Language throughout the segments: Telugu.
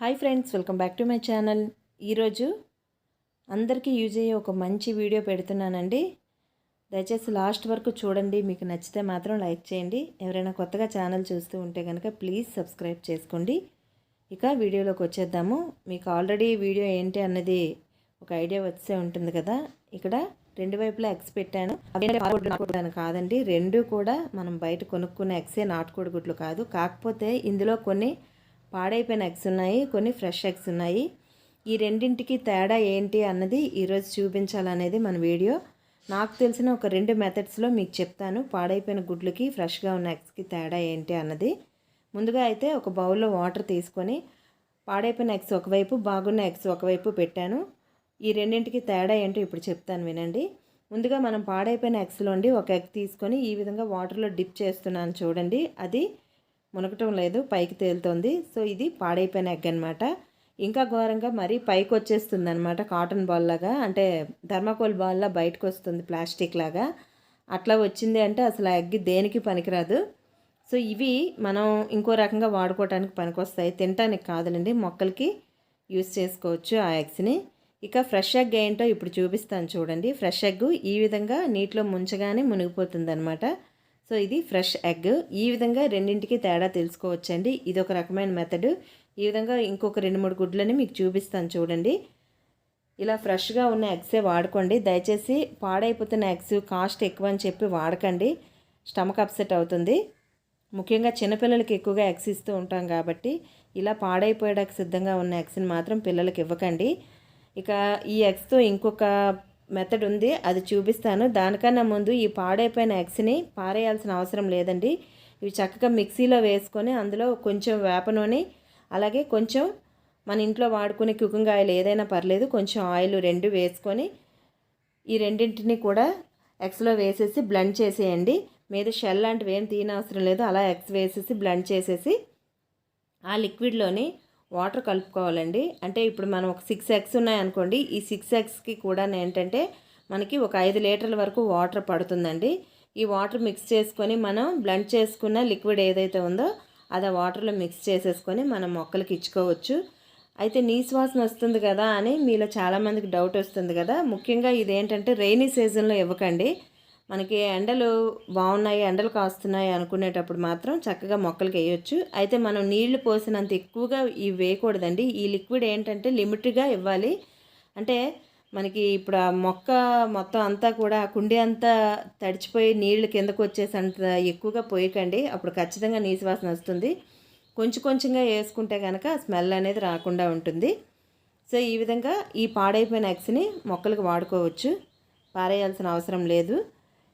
Hi friends welcome back to my channel. ఈరోజు అందరికీ యూజ్ అయ్యే ఒక మంచి వీడియో పెడుతున్నానండి. దయచేసి లాస్ట్ వరకు చూడండి మీకు నచ్చితే మాత్రం లైక్ చేయండి. ఎవరైనా కొత్తగా ఛానల్ చూస్తూ ఉంటే కనుక ప్లీజ్ సబ్స్క్రైబ్ చేసుకోండి. ఇక వీడియోలోకి వచ్చేద్దాము. మీకు ఆల్రెడీ వీడియో ఏంటి అన్నది ఒక ఐడియా వచ్చే ఉంటుంది కదా. ఇక్కడ రెండు వైపులా ఎగ్స్ పెట్టాను. అవి కాదండి. రెండు కూడా మనం బయట కొనుక్కున్న ఎగ్సే నాటుకోడి గుడ్లు కాదు. కాకపోతే ఇందులో కొన్ని పాడైపోయిన ఎగ్స్ ఉన్నాయి కొన్ని ఫ్రెష్ ఎగ్స్ ఉన్నాయి. ఈ రెండింటికి తేడా ఏంటి అన్నది ఈరోజు చూపించాలనేది మన వీడియో. నాకు తెలిసిన ఒక రెండు మెథడ్స్లో మీకు చెప్తాను పాడైపోయిన గుడ్లకి ఫ్రెష్గా ఉన్న ఎగ్స్కి తేడా ఏంటి అన్నది. ముందుగా అయితే ఒక బౌల్లో వాటర్ తీసుకొని పాడైపోయిన ఎగ్స్ ఒకవైపు బాగున్న ఎగ్స్ ఒకవైపు పెట్టాను. ఈ రెండింటికి తేడా ఏంటో ఇప్పుడు చెప్తాను వినండి. ముందుగా మనం పాడైపోయిన ఎగ్స్లోండి ఒక ఎగ్ తీసుకొని ఈ విధంగా వాటర్లో డిప్ చేస్తున్నాను చూడండి. అది మునగటం లేదు పైకి తేలుతోంది. సో ఇది పాడైపోయిన ఎగ్ అనమాట ఇంకా ఘోరంగా మరీ పైకి వచ్చేస్తుంది అనమాట కాటన్ బాల్ లాగా. అంటే థర్మాకోల్ బాల్లా బయటకు వస్తుంది ప్లాస్టిక్ లాగా. అట్లా వచ్చింది అంటే అసలు ఆ ఎగ్ దేనికి పనికిరాదు. సో ఇవి మనం ఇంకో రకంగా వాడుకోవడానికి పనికొస్తాయి. తినటానికి కాదులండి మొక్కలకి యూస్ చేసుకోవచ్చు ఆ ఎగ్స్ని. ఇక ఫ్రెష్ ఎగ్ ఏంటో ఇప్పుడు చూపిస్తాను చూడండి. ఫ్రెష్ ఎగ్ ఈ విధంగా నీటిలో ముంచగానే మునిగిపోతుంది అనమాట సో ఇది ఫ్రెష్ ఎగ్. ఈ విధంగా రెండింటికి తేడా తెలుసుకోవచ్చండి. ఇది ఒక రకమైన మెథడ్. ఈ విధంగా ఇంకొక రెండు మూడు గుడ్లని మీకు చూపిస్తాను చూడండి. ఇలా ఫ్రెష్గా ఉన్న ఎగ్సే వాడుకోండి. దయచేసి పాడైపోతున్న ఎగ్స్ కాస్ట్ ఎక్కువ అని చెప్పి వాడకండి. స్టమక్ అప్సెట్ అవుతుంది. ముఖ్యంగా చిన్నపిల్లలకి ఎక్కువగా ఎగ్స్ ఇస్తూ ఉంటాం కాబట్టి ఇలా పాడైపోయడానికి సిద్ధంగా ఉన్న ఎగ్స్ని మాత్రం పిల్లలకి ఇవ్వకండి. ఇక ఈ ఎగ్స్తో ఇంకొక మెథడ్ ఉంది అది చూపిస్తాను. దానికన్నా ముందు ఈ పాడైపోయిన ఎగ్స్ని పారేయాల్సిన అవసరం లేదండి. ఇవి చక్కగా మిక్సీలో వేసుకొని అందులో కొంచెం వేప నూనె అలాగే కొంచెం మన ఇంట్లో వాడుకునే కుకింగ్ ఆయిల్ ఏదైనా పర్లేదు కొంచెం ఆయిల్ రెండు వేసుకొని ఈ రెండింటిని కూడా ఎగ్స్లో వేసేసి బ్లెండ్ చేసేయండి. మీద షెల్ లాంటివి ఏం తీయనవసరం లేదు అలా ఎగ్స్ వేసేసి బ్లెండ్ చేసేసి ఆ లిక్విడ్లోని వాటర్ కలుపుకోవాలండి. అంటే ఇప్పుడు మనం ఒక సిక్స్ ఎగ్స్ ఉన్నాయనుకోండి ఈ సిక్స్ ఎగ్స్కి కూడా ఏంటంటే మనకి ఒక ఐదు లీటర్ల వరకు వాటర్ పడుతుందండి. ఈ వాటర్ మిక్స్ చేసుకొని మనం బ్లెండ్ చేసుకున్న లిక్విడ్ ఏదైతే ఉందో అది ఆ వాటర్లో మిక్స్ చేసేసుకొని మనం మొక్కలకి ఇచ్చుకోవచ్చు. అయితే నీసు వాసన వస్తుంది కదా అని మీలో చాలామందికి డౌట్ వస్తుంది కదా. ముఖ్యంగా ఇదేంటంటే రెయినీ సీజన్లో ఇవ్వకండి. మనకి ఎండలు బాగున్నాయి ఎండలు కాస్తున్నాయి అనుకునేటప్పుడు మాత్రం చక్కగా మొక్కలకి వేయొచ్చు. అయితే మనం నీళ్ళు పోసినంత ఎక్కువగా ఇవి వేయకూడదండి. ఈ లిక్విడ్ ఏంటంటే లిమిట్గా ఇవ్వాలి. అంటే మనకి ఇప్పుడు ఆ మొక్క మొత్తం అంతా కూడా కుండీ అంతా తడిచిపోయి నీళ్ళు కిందకు వచ్చేసంత ఎక్కువగా పోయకండి. అప్పుడు ఖచ్చితంగా నీసు వాసన వస్తుంది. కొంచెం కొంచెంగా వేసుకుంటే కనుక స్మెల్ అనేది రాకుండా ఉంటుంది. సో ఈ విధంగా ఈ పాడైపోయిన ఎగ్స్ని మొక్కలకు వాడుకోవచ్చు. పారేయాల్సిన అవసరం లేదు.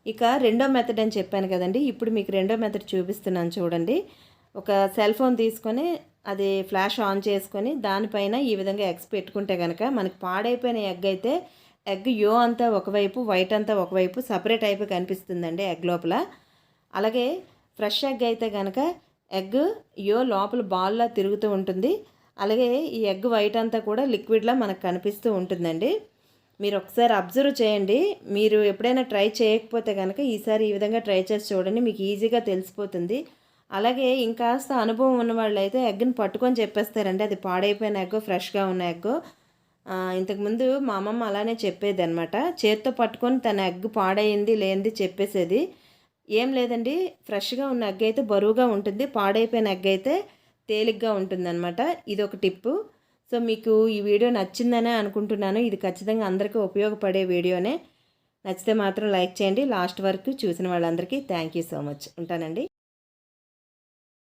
ఇక రెండో మెథడ్ అని చెప్పాను కదండి. ఇప్పుడు మీకు రెండో మెథడ్ చూపిస్తున్నాను చూడండి. ఒక సెల్ ఫోన్ తీసుకొని అది ఫ్లాష్ ఆన్ చేసుకొని దానిపైన ఈ విధంగా ఎగ్స్ పెట్టుకుంటే కనుక మనకి పాడైపోయిన ఎగ్ అయితే ఎగ్ యో అంతా ఒకవైపు వైట్ అంతా ఒకవైపు సపరేట్ అయిపోయి కనిపిస్తుందండి ఎగ్ లోపల. అలాగే ఫ్రెష్ ఎగ్ అయితే కనుక ఎగ్ యో లోపల బాల్లా తిరుగుతూ ఉంటుంది. అలాగే ఈ ఎగ్ వైట్ అంతా కూడా లిక్విడ్లా మనకు కనిపిస్తూ ఉంటుందండి. మీరు ఒకసారి అబ్జర్వ్ చేయండి. మీరు ఎప్పుడైనా ట్రై చేయకపోతే కనుక ఈసారి ఈ విధంగా ట్రై చేసి చూడండి. మీకు ఈజీగా తెలిసిపోతుంది. అలాగే ఇంకాస్త అనుభవం ఉన్న వాళ్ళు అయితే ఎగ్ని పట్టుకొని చెప్పేస్తారండి. అది పాడైపోయిన ఎగ్గో ఫ్రెష్గా ఉన్న ఎగ్ ఇంతకుముందు మా అమ్మమ్మ అలానే చెప్పేది అనమాట చేత్తో పట్టుకొని తన ఎగ్ పాడైంది లేనిది చెప్పేసేది. ఏం లేదండి. ఫ్రెష్గా ఉన్న ఎగ్ అయితే బరువుగా ఉంటుంది. పాడైపోయిన ఎగ్ అయితే తేలిగ్గా ఉంటుందన్నమాట. ఇది ఒక టిప్పు. సో మీకు ఈ వీడియో నచ్చిందనే అనుకుంటున్నాను. ఇది ఖచ్చితంగా అందరికీ ఉపయోగపడే వీడియోనే. నచ్చితే మాత్రం లైక్ చేయండి. లాస్ట్ వరకు చూసిన వాళ్ళందరికీ థ్యాంక్ యూ సో మచ్. ఉంటానండి.